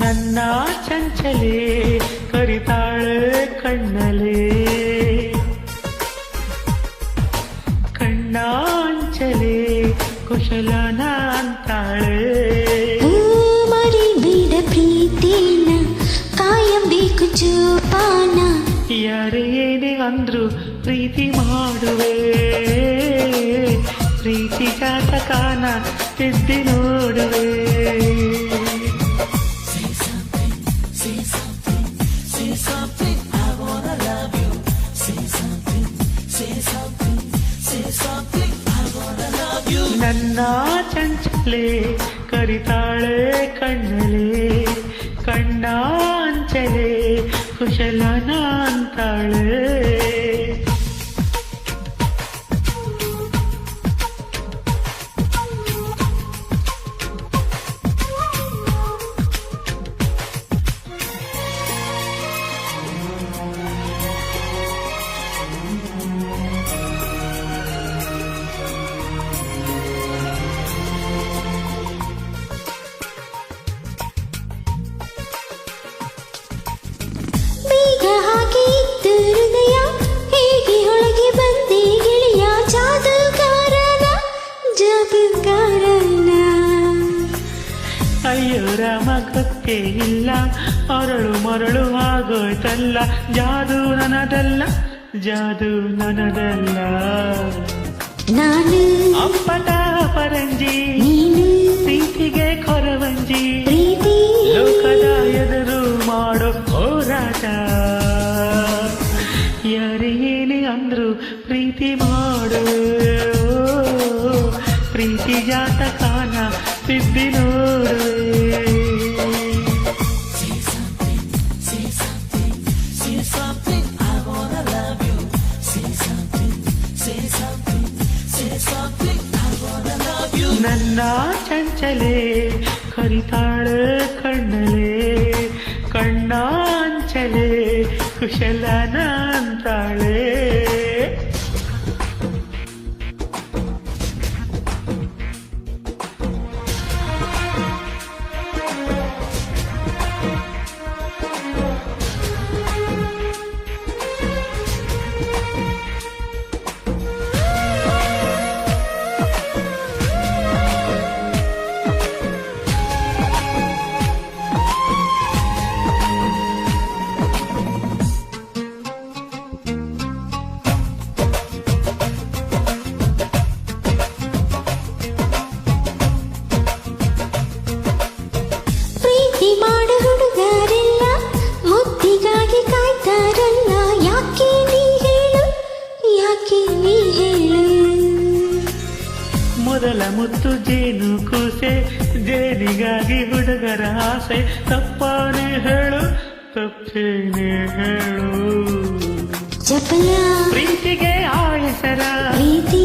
ನನ್ನ ಚಂಚಲೆ ಕರಿತಾಳೆ ಕಣ್ಣಲೆ ಕಣ್ಣಾಂಚಲೆ ಕುಶಲನ ಅಂತಾಳೆ ಮರಿಬೇಡ ಪ್ರೀತಿನ ಕಾಯಬೇಕು ಚೂಪಾನ ಯಾರೇನೇ ಅಂದ್ರು ಪ್ರೀತಿ ಮಾಡುವೆ ಪ್ರೀತಿ ಜಾತಕಾನ ತಿದ್ದಿ ನೋಡುವೆ ನಿನ್ನ ಚಂಚಲೆ ಕರಿತಾಳೆ ಕಣ್ಣಲೆ ಕಣ್ಣ ಅಂಚಲೆ ಅಂತಾಳೆ ಮಾತು ಕಾರಣ ಇಲ್ಲ ಅರಳು ಮರಳು ಆಗೋಯ್ತಲ್ಲ ಜಾದು ನನದಲ್ಲ ಜಾದು ನನದಲ್ಲ ನಾನು ಅಪ್ಪಟ ಪರಂಜಿ ಪ್ರೀತಿಗೆ ಕೊರವಂಜಿ ಪ್ರೀತಿ ಲೋಕದ ಎದುರು ಮಾಡೋ ಹೋರಾಟ ಯಾರೇನೇ ಅಂದ್ರು ಪ್ರೀತಿ ಮಾಡಿ పారిజాత కాన పిబ్బినోరువే ನನ್ನ ಚಂಚಲೆ ಕರಿತಾಳ ಕಣ್ಣಲೆ ಕಣ್ಣಾಂಚಲೆ ಕುಶಲನ ಮೊದಲ ಮುತ್ತು ಜೇನು ಕೂಸೆ ಜೇನಿಗಾಗಿ ಹುಡುಗರ ಆಸೆ ತಪ್ಪಾನೆ ಹೇಳು ತಪ್ಪೇನೆ ಹೇಳು ಪ್ರೀತಿಗೆ ಆಯಸರ ಪ್ರೀತಿ